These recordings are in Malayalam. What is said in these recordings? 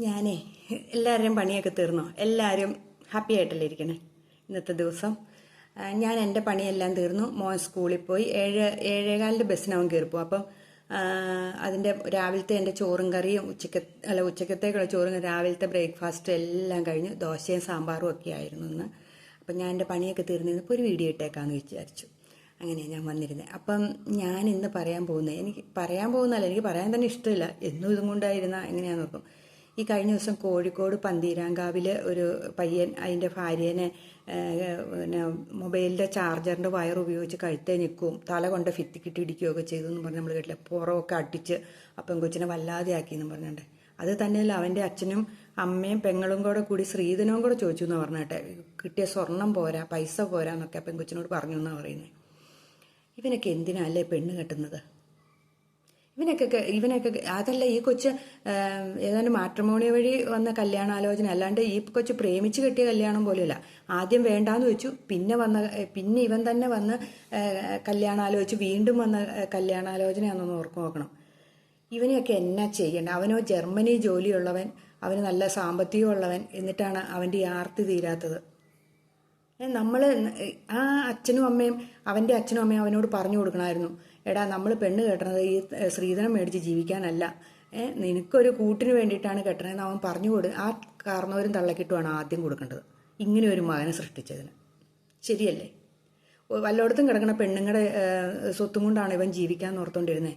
ഞാനേ എല്ലാവരുടെയും പണിയൊക്കെ തീർന്നോ? എല്ലാവരും ഹാപ്പി ആയിട്ടല്ലേ ഇരിക്കണേ? ഇന്നത്തെ ദിവസം. ഞാൻ എന്റെ പണിയെല്ലാം തീർന്നു. മോൻ സ്കൂളിൽ പോയി. ഏഴ് ഏഴേകാലിന്റെ ബസ്സിനവൻ കയറിപ്പോ അപ്പം അതിന്റെ രാവിലത്തെ എന്റെ ചോറും കറിയും ഉച്ചക്ക അല്ല ഉച്ചക്കത്തേക്കുള്ള ചോറും രാവിലത്തെ ബ്രേക്ക്ഫാസ്റ്റ് എല്ലാം കഴിഞ്ഞു. ദോശയും സാമ്പാറും ഒക്കെ ആയിരുന്നു ഇന്ന്. അപ്പം ഞാൻ എന്റെ പണിയൊക്കെ തീർന്നിരുന്നപ്പോൾ ഒരു വീഡിയോ ഇട്ടേക്കാന്ന് വിചാരിച്ചു. അങ്ങനെയാണ് ഞാൻ വന്നിരുന്നത് അപ്പം ഞാൻ ഇന്ന് പറയാൻ പോകുന്നത് എനിക്ക് പറയാൻ പോകുന്നതല്ല എനിക്ക് പറയാൻ തന്നെ ഇഷ്ടമില്ല. എന്നും ഇതും കൊണ്ടായിരുന്ന എങ്ങനെയാണെന്ന് നോക്കും. ഈ കഴിഞ്ഞ ദിവസം കോഴിക്കോട് പന്തീരാങ്കാവിൽ ഒരു പയ്യൻ അതിന്റെ ഭാര്യേനെ പിന്നെ മൊബൈലിന്റെ ചാർജറിന്റെ വയർ ഉപയോഗിച്ച് കഴുത്തേ നിൽക്കും തല കൊണ്ട് ഫിത്തിക്കിട്ട് ഇടിക്കുകയൊക്കെ ചെയ്തു എന്ന് പറഞ്ഞ് നമ്മൾ കേട്ടില്ല? പുറമൊക്കെ അടിച്ച് അപ്പം കൊച്ചിനെ വല്ലാതെ ആക്കിയെന്ന് പറഞ്ഞിട്ട് അത് തന്നെയല്ല അവന്റെ അച്ഛനും അമ്മയും പെങ്ങളും കൂടെ കൂടി ശ്രീധനവും കൂടെ ചോദിച്ചു എന്ന് പറഞ്ഞിട്ടെ കിട്ടിയ സ്വർണം പോരാ പൈസ പോരാ എന്നൊക്കെ പറഞ്ഞു എന്നാണ് പറയുന്നത് ഇവനൊക്കെ എന്തിനല്ലേ പെണ്ണ് കെട്ടുന്നത്? ഇവനൊക്കെ ഇവനൊക്കെ അതല്ല ഈ കൊച്ച് ഏതാണ്ട് മാട്രിമോണി വഴി വന്ന കല്യാണാലോചന അല്ലാണ്ട് ഈ കൊച്ച് പ്രേമിച്ച് കെട്ടിയ കല്യാണം പോലെയല്ല ആദ്യം വേണ്ടാന്ന് വെച്ചു പിന്നെ വന്ന പിന്നെ ഇവൻ തന്നെ വന്ന് കല്യാണാലോചിച്ച് വീണ്ടും വന്ന കല്യാണാലോചനയാണെന്ന് ഓർക്ക് നോക്കണം. ഇവനെയൊക്കെ എന്നാ ചെയ്യണ്ട അവനോ ജർമ്മനി ജോലിയുള്ളവൻ അവന് നല്ല സാമ്പത്തികമുള്ളവൻ എന്നിട്ടാണ് അവന്റെ ആർത്തി തീരാത്തത്. നമ്മൾ ആ അച്ഛനും അമ്മയും അവന്റെ അച്ഛനും അമ്മയും അവനോട് പറഞ്ഞു കൊടുക്കണമായിരുന്നു. എടാ നമ്മൾ പെണ്ണ് കെട്ടണത് ഈ സ്ത്രീധനം മേടിച്ച് ജീവിക്കാനല്ല. നിനക്കൊരു കൂട്ടിന് വേണ്ടിയിട്ടാണ് കെട്ടണതെന്ന് അവൻ പറഞ്ഞു കൊടു ആ കാരണവരും തള്ളക്കിട്ടുമാണ് ആദ്യം കൊടുക്കേണ്ടത്. ഇങ്ങനെ ഒരു മകനെ സൃഷ്ടിച്ചതിന്. ശരിയല്ലേ? വല്ലയിടത്തും കിടക്കുന്ന പെണ്ണുങ്ങളുടെ സ്വത്തും കൊണ്ടാണ് ഇവൻ ജീവിക്കാൻ ഓർത്തോണ്ടിരുന്നത്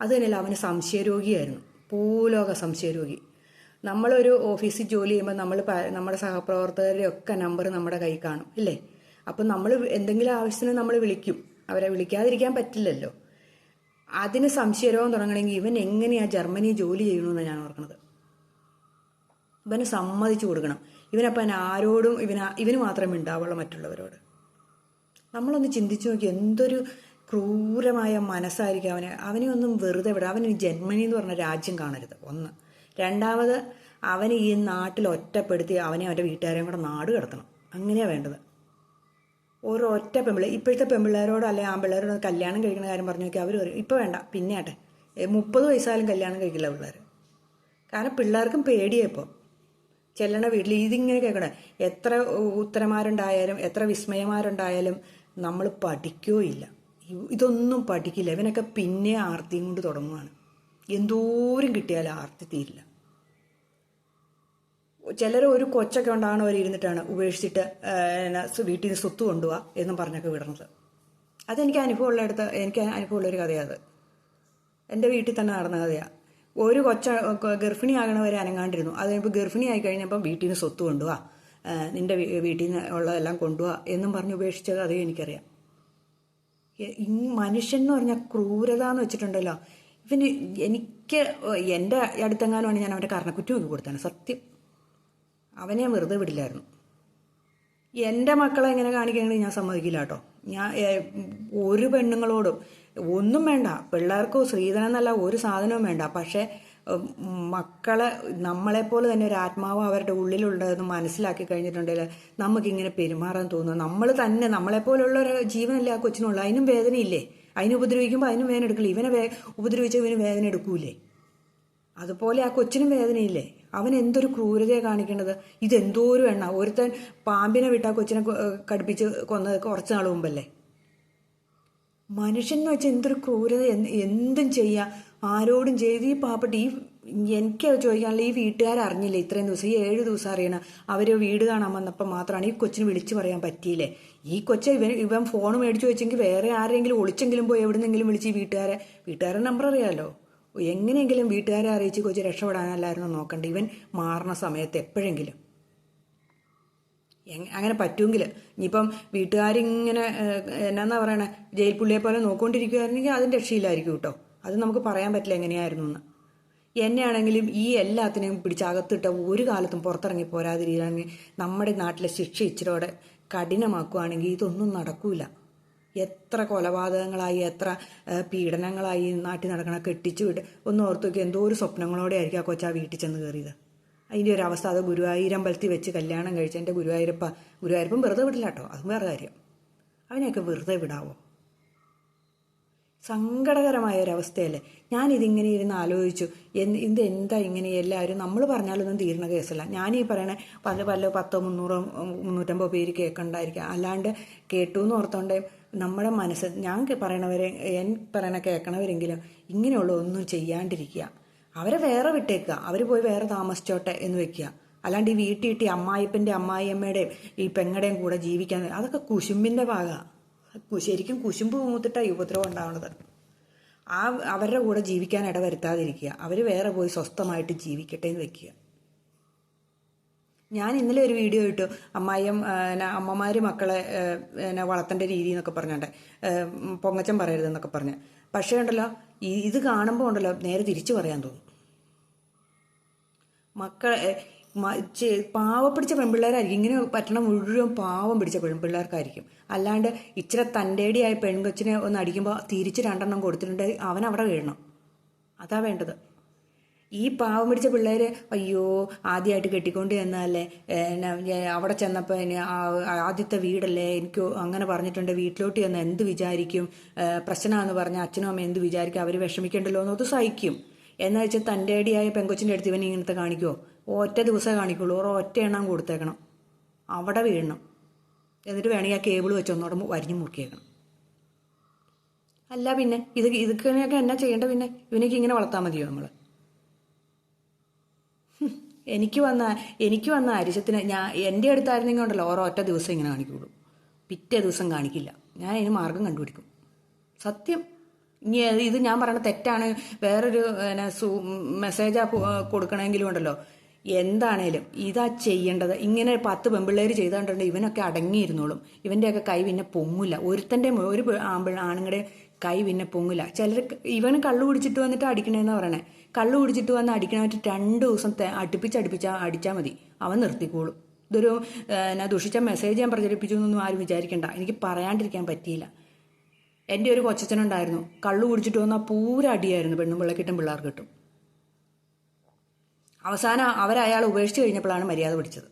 അത് തന്നെയല്ല അവന് സംശയരോഗിയായിരുന്നു. പൂലോക സംശയരോഗി. നമ്മളൊരു ഓഫീസിൽ ജോലി ചെയ്യുമ്പോൾ നമ്മൾ നമ്മുടെ സഹപ്രവർത്തകരുടെ ഒക്കെ നമ്പർ നമ്മുടെ കൈ കാണും ഇല്ലേ? അപ്പം നമ്മൾ എന്തെങ്കിലും ആവശ്യത്തിന് നമ്മൾ വിളിക്കും. അവരെ വിളിക്കാതിരിക്കാൻ പറ്റില്ലല്ലോ. അതിന് സംശയരോഗം തുടങ്ങണമെങ്കിൽ ഇവൻ എങ്ങനെയാ ജർമ്മനി ജോലി ചെയ്യണമെന്ന് ഞാൻ ഓർക്കുന്നത്. ഇവന് സമ്മതിച്ചു കൊടുക്കണം. ഇവനപ്പം ആരോടും ഇവന ഇവന് മാത്രമേ ഉണ്ടാവുള്ളൂ മറ്റുള്ളവരോട്. നമ്മളൊന്ന് ചിന്തിച്ചു നോക്കി എന്തൊരു ക്രൂരമായ മനസ്സായിരിക്കും അവനെ. അവനെ ഒന്നും വെറുതെ വിടാം. അവന് ജന്മനി എന്ന് പറഞ്ഞ രാജ്യം കാണരുത്. ഒന്ന്. രണ്ടാമത് അവന് ഈ നാട്ടിൽ ഒറ്റപ്പെടുത്തി അവനെ അവന്റെ വീട്ടുകാരെയും കൂടെ നാട് കിടത്തണം. അങ്ങനെയാണ് വേണ്ടത്. ഓരോ ഒറ്റ പെമ്പിള്ളേ ഇപ്പോഴത്തെ പെമ്പിള്ളേരോട് അല്ലെങ്കിൽ ആമ്പിള്ളേരോട് കല്യാണം കഴിക്കുന്ന കാര്യം പറഞ്ഞു നോക്കി അവർ പറയും ഇപ്പോൾ വേണ്ട പിന്നെ ആട്ടെ. മുപ്പത് വയസ്സായാലും കല്യാണം കഴിക്കില്ല പിള്ളേർ കാരണം പിള്ളേർക്കും പേടിയായി ഇപ്പോൾ ചെല്ലണ വീട്ടിൽ ഇതിങ്ങനെ കേൾക്കണേ എത്ര ഉത്തരമാരുണ്ടായാലും എത്ര വിസ്മയമാരുണ്ടായാലും നമ്മൾ പഠിക്കുകയോ ഇല്ല. ഇതൊന്നും പഠിക്കില്ല. ഇവനൊക്കെ പിന്നെ ആർത്തിയും കൊണ്ട് തുടങ്ങുകയാണ് എന്തോരം കിട്ടിയാലും ആർത്തി തീരില്ല. ചിലർ ഒരു കൊച്ചൊക്കെ ഉണ്ടാകണ അവർ ഇരുന്നിട്ടാണ് ഉപേക്ഷിച്ചിട്ട് വീട്ടിൽ നിന്ന് സ്വത്ത് കൊണ്ടുപോവാ എന്നും പറഞ്ഞൊക്കെ വിടുന്നത് അതെനിക്ക് അനുഭവമുള്ള അടുത്ത് എനിക്ക് അനുഭവമുള്ളൊരു കഥയാണ് അത്. എന്റെ വീട്ടിൽ തന്നെ നടന്ന കഥയാണ് ഒരു കൊച്ച ഗർഭിണി ആകണവരെ അനങ്ങാണ്ടിരുന്നു. അത് കഴിയുമ്പോൾ ആയി കഴിഞ്ഞപ്പം വീട്ടിൽ നിന്ന് സ്വത്ത് കൊണ്ടുപോവാ നിന്റെ വീട്ടിൽ നിന്ന് ഉള്ളതെല്ലാം കൊണ്ടുപോവാ എന്നും പറഞ്ഞ് ഉപേക്ഷിച്ചത് അതേ എനിക്കറിയാം. മനുഷ്യൻ എന്ന് പറഞ്ഞാൽ ക്രൂരത എന്ന് വെച്ചിട്ടുണ്ടല്ലോ. ഇവന് എനിക്ക് എന്റെ അടുത്തെങ്ങാനുമാണ് ഞാൻ അവന്റെ കർണക്കുറ്റി നോക്കി കൊടുത്താണ് സത്യം. അവനെ വെറുതെ വിടില്ലായിരുന്നു. എന്റെ മക്കളെ എങ്ങനെ കാണിക്കണമെങ്കിൽ ഞാൻ സമ്മതിക്കില്ല കേട്ടോ. ഞാൻ ഒരു പെണ്ണുങ്ങളോടും ഒന്നും വേണ്ട. പിള്ളേർക്കോ സ്ത്രീധനം എന്നല്ല ഒരു സാധനവും വേണ്ട. പക്ഷേ മക്കളെ നമ്മളെപ്പോലെ തന്നെ ഒരു ആത്മാവ് അവരുടെ ഉള്ളിലുള്ളതെന്ന് മനസ്സിലാക്കി കഴിഞ്ഞിട്ടുണ്ടെങ്കിൽ നമുക്കിങ്ങനെ പെരുമാറാൻ തോന്നുന്നു നമ്മൾ തന്നെ നമ്മളെപ്പോലുള്ള ഒരു ജീവനല്ല ആ കൊച്ചിനുള്ളൂ. അതിനും വേദനയില്ലേ? അതിനെ ഉപദ്രവിക്കുമ്പോൾ അതിനും വേദന എടുക്കില്ല? ഇവനെ വേ ഉപദ്രവിച്ച ഇവന് വേദന എടുക്കൂലേ അതുപോലെ ആ കൊച്ചിനും വേദനയില്ലേ? അവൻ എന്തൊരു ക്രൂരതയാണ് ഇതെന്തോ ഒരു എണ്ണ. ഒരുത്തൻ പാമ്പിനെ വിട്ട കൊച്ചിനെ കടുപ്പിച്ച് കൊന്നത് കുറച്ച് നാൾ മുമ്പല്ലേ? മനുഷ്യൻ എന്ന് വെച്ചാൽ എന്തൊരു ക്രൂരത. എന്ത് ചെയ്യുക ആരോടും ചെയ്ത് ഈ പാപ്പട്ട് ഈ എനിക്ക് ചോദിക്കാനുള്ള ഈ വീട്ടുകാർ അറിഞ്ഞില്ല? ഇത്രയും ദിവസം ഈ ഏഴ് ദിവസം അറിയണം അവർ വീട് കാണാൻ വന്നപ്പോൾ മാത്രമാണ് ഈ കൊച്ചിന് വിളിച്ചു പറയാൻ പറ്റിയില്ലേ? ഈ കൊച്ച ഇവൻ ഇവൻ ഫോൺ മേടിച്ചു വെച്ചെങ്കിൽ വേറെ ആരെങ്കിലും ഒളിച്ചെങ്കിലും പോയി എവിടുന്നെങ്കിലും വിളിച്ച് ഈ വീട്ടുകാരെ വീട്ടുകാരുടെ നമ്പർ അറിയാലോ? എങ്ങനെയെങ്കിലും വീട്ടുകാരെ അറിയിച്ച് കൊച്ചു രക്ഷപ്പെടാനല്ലായിരുന്നു നോക്കണ്ട? ഇവൻ മാറുന്ന സമയത്ത് എപ്പോഴെങ്കിലും. അങ്ങനെ പറ്റുമെങ്കിൽ ഇനിയിപ്പം വീട്ടുകാരിങ്ങനെ എന്നാന്നാ പറയണേ? ജയിൽ പുള്ളിയെ പോലെ നോക്കൊണ്ടിരിക്കുകയായിരുന്നെങ്കിൽ അതിന്റെ രക്ഷയില്ലായിരിക്കും കേട്ടോ. അത് നമുക്ക് പറയാൻ പറ്റില്ല എങ്ങനെയായിരുന്നു എന്ന് എന്നെയാണെങ്കിലും ഈ എല്ലാത്തിനെയും പിടിച്ചകത്തിട്ട ഒരു കാലത്തും പുറത്തിറങ്ങി പോരാതിരിക്കുകയാണെങ്കിൽ നമ്മുടെ നാട്ടിലെ ശിക്ഷ ഇച്ചിരോടെ കഠിനമാക്കുകയാണെങ്കിൽ ഇതൊന്നും നടക്കൂല. എത്ര കൊലപാതകങ്ങളായി എത്ര പീഡനങ്ങളായി നാട്ടിൽ നടക്കണ കെട്ടിച്ചു വിട്ട്. ഒന്ന് ഓർത്ത് നോക്കി എന്തോ ഒരു സ്വപ്നങ്ങളോടെ ആയിരിക്കും ആ കൊച്ചാ വീട്ടിൽ ചെന്ന് കയറിയത്. അതിന്റെ ഒരു അവസ്ഥ അത് ഗുരുവായൂരമ്പലത്തിൽ വെച്ച് കല്യാണം കഴിച്ച എന്റെ ഗുരുവായൂരപ്പ ഗുരുവായൂരപ്പം വെറുതെ വിടില്ല കേട്ടോ അതും വേറെ കാര്യം. അവനെയൊക്കെ വെറുതെ വിടാവോ? സങ്കടകരമായ ഒരവസ്ഥയല്ലേ ഞാനിതിങ്ങനെ ഇരുന്ന് ആലോചിച്ചു എന്ത് ഇത് എന്താ ഇങ്ങനെ എല്ലാവരും നമ്മൾ പറഞ്ഞാലൊന്നും തീരുന്ന കേസല്ല. ഞാനീ പറയണേ പല പല പത്തോ മുന്നൂറോ മുന്നൂറ്റമ്പോ പേര് കേൾക്കണ്ടായിരിക്കാം. അല്ലാണ്ട് കേട്ടു എന്ന് ഓർത്തോണ്ട് നമ്മുടെ മനസ്സ് ഞാൻ പറയണവരെ ഞാൻ പറയണ കേൾക്കണവരെങ്കിലും ഇങ്ങനെയുള്ള ഒന്നും ചെയ്യാണ്ടിരിക്കുക. അവരെ വേറെ വിട്ടേക്കുക. അവർ പോയി വേറെ താമസിച്ചോട്ടെ എന്ന് വെക്കുക. അല്ലാണ്ട് ഈ വീട്ടിൽ ഇട്ടി അമ്മായിപ്പന്റെ അമ്മായിയമ്മയുടെയും ഈ പെങ്ങളുടെയും കൂടെ ജീവിക്കാൻ അതൊക്കെ കുശുമ്പിന്റെ ഭാഗമാണ് ശരിക്കും കുശുമ്പ് മൂത്തിട്ടാണ് ഈ ഉപദ്രവം ഉണ്ടാവുന്നത് ആ അവരുടെ കൂടെ ജീവിക്കാൻ ഇടവരുത്താതിരിക്കുക. അവർ വേറെ പോയി സ്വസ്ഥമായിട്ട് ജീവിക്കട്ടെ എന്ന് വെക്കുക. ഞാൻ ഇന്നലെ ഒരു വീഡിയോ ഇട്ടു. അമ്മായിയും അമ്മമാര് മക്കളെ വളർത്തേണ്ട രീതി എന്നൊക്കെ പറഞ്ഞോട്ടെ പൊങ്ങച്ചം പറയരുതെന്നൊക്കെ പറഞ്ഞ്. പക്ഷേ ഉണ്ടല്ലോ ഇത് കാണുമ്പോൾ ഉണ്ടല്ലോ നേരെ തിരിച്ചു പറയാൻ തോന്നും. മക്കൾ പാവം പിടിച്ച പെൺപിള്ളേരായിരിക്കും. ഇങ്ങനെ പറ്റണ മുഴുവൻ പാവം പിടിച്ച പെൺപിള്ളേർക്കായിരിക്കും. അല്ലാണ്ട് ഇച്ചിരി തന്റെടിയായ പെൺകൊച്ചിനെ ഒന്ന് അടിക്കുമ്പോൾ തിരിച്ച് രണ്ടെണ്ണം കൊടുത്തിട്ടുണ്ട് അവൻ അവിടെ വീഴണം. അതാ വേണ്ടത്. ഈ പാവം പിടിച്ച പിള്ളേര് അയ്യോ ആദ്യമായിട്ട് കെട്ടിക്കൊണ്ട് ചെന്നതല്ലേ? അവിടെ ചെന്നപ്പോൾ ആദ്യത്തെ വീടല്ലേ? എനിക്ക് അങ്ങനെ പറഞ്ഞിട്ടുണ്ട്. വീട്ടിലോട്ട് ചെന്ന് എന്ത് വിചാരിക്കും? പ്രശ്നമാണെന്ന് പറഞ്ഞ അച്ഛനും അമ്മയും എന്ത് വിചാരിക്കും? അവർ വിഷമിക്കണ്ടല്ലോ എന്ന് അത് സഹിക്കും. എന്നാ വെച്ചാൽ തന്റെ അടിയായ പെങ്കൊച്ചിന്റെ അടുത്ത് ഇവൻ ഇങ്ങനത്തെ കാണിക്കുമോ ഒറ്റ ദിവസമേ കാണിക്കുള്ളൂ. ഓരോ ഒറ്റ എണ്ണം കൊടുത്തേക്കണം. അവിടെ വീഴണം. എന്നിട്ട് വേണമെങ്കിൽ ആ കേബിൾ വെച്ച് ഒന്നോടെ വരിഞ്ഞു മുറുക്കിയേക്കണം. അല്ല പിന്നെ ഇത് ഇതൊക്കെ എന്നാ ചെയ്യേണ്ട പിന്നെ? ഇവനേക്ക് ഇങ്ങനെ വളർത്താൻ മതിയോ നമ്മൾ എനിക്ക് വന്ന എനിക്ക് വന്ന അരിശത്തിന് ഞാൻ എന്റെ അടുത്തായിരുന്നെങ്കിൽ ഉണ്ടല്ലോ ഓരോ ഒറ്റ ദിവസം ഇങ്ങനെ കാണിക്കുള്ളൂ. പിറ്റേ ദിവസം കാണിക്കില്ല. ഞാൻ അതിന് മാർഗം കണ്ടുപിടിക്കും. സത്യം. ഇനി ഇത് ഞാൻ പറയണ തെറ്റാണ്. വേറൊരു സൂ മെസ്സേജാ കൊടുക്കണമെങ്കിലും ഉണ്ടല്ലോ. എന്താണേലും ഇതാ ചെയ്യേണ്ടത്. ഇങ്ങനെ പത്ത് പെമ്പിള്ളേർ ചെയ്തുകൊണ്ടുണ്ട് ഇവനൊക്കെ അടങ്ങിയിരുന്നോളും. ഇവന്റെയൊക്കെ കൈ പിന്നെ പൊങ്ങില്ല ഒരുത്തന്റെ ഒരു ആണുങ്ങളുടെ കൈ പിന്നെ പൊങ്ങില്ല ചിലർ ഇവന് കള്ളു കുടിച്ചിട്ട് വന്നിട്ട് അടിക്കണേന്നാ പറയണേ. കള്ളു കുടിച്ചിട്ട് വന്ന് അടിക്കണമായിട്ട് രണ്ട് ദിവസം അടുപ്പിച്ച് അടുപ്പിച്ച അടിച്ചാൽ മതി. അവൻ നിർത്തിക്കോളും. ഇതൊരു എന്നാ ദുഷിച്ച മെസ്സേജ് ഞാൻ പ്രചരിപ്പിച്ചു എന്നൊന്നും ആരും വിചാരിക്കണ്ട. എനിക്ക് പറയാണ്ടിരിക്കാൻ പറ്റിയില്ല. എന്റെ ഒരു കൊച്ചച്ഛനുണ്ടായിരുന്നു. കള്ളു കുടിച്ചിട്ട് വന്നാൽ പൂര അടിയായിരുന്നു പെണ്ണും പിള്ളേ കിട്ടും പിള്ളേർക്ക് കിട്ടും അവസാനം അവരയാൾ ഉപേക്ഷിച്ച് കഴിഞ്ഞപ്പോഴാണ് മര്യാദ പിടിച്ചത്.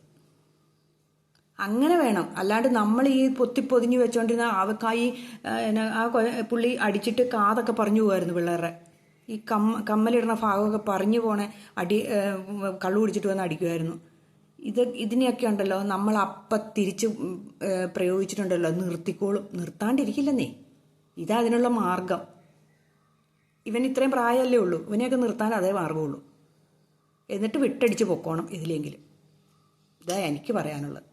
അങ്ങനെ വേണം. അല്ലാണ്ട് നമ്മൾ ഈ പൊത്തി പൊതിഞ്ഞു വെച്ചോണ്ടിരുന്ന അവക്കായി ആ പുള്ളി അടിച്ചിട്ട് കാതൊക്കെ പറഞ്ഞു പോകുമായിരുന്നു പിള്ളേരുടെ ഈ കമ്മ കമ്മലിടുന്ന ഭാഗമൊക്കെ പറഞ്ഞു പോണേ അടി കള്ളു കുടിച്ചിട്ട് വന്ന് അടിക്കുമായിരുന്നു. ഇത് ഇതിനെയൊക്കെ ഉണ്ടല്ലോ നമ്മൾ അപ്പം തിരിച്ച് പ്രയോഗിച്ചിട്ടുണ്ടല്ലോ നിർത്തിക്കോളും. നിർത്താണ്ടിരിക്കില്ലെന്നേ. ഇതാ അതിനുള്ള മാർഗം. ഇവൻ ഇത്രയും പ്രായമല്ലേ ഉള്ളൂ. ഇവനെയൊക്കെ നിർത്താൻ അതേ മാർഗമുള്ളൂ. എന്നിട്ട് വിട്ടടിച്ച് പൊക്കോണം ഇതിലെങ്കിലും. ഇതാ എനിക്ക് പറയാനുള്ളത്.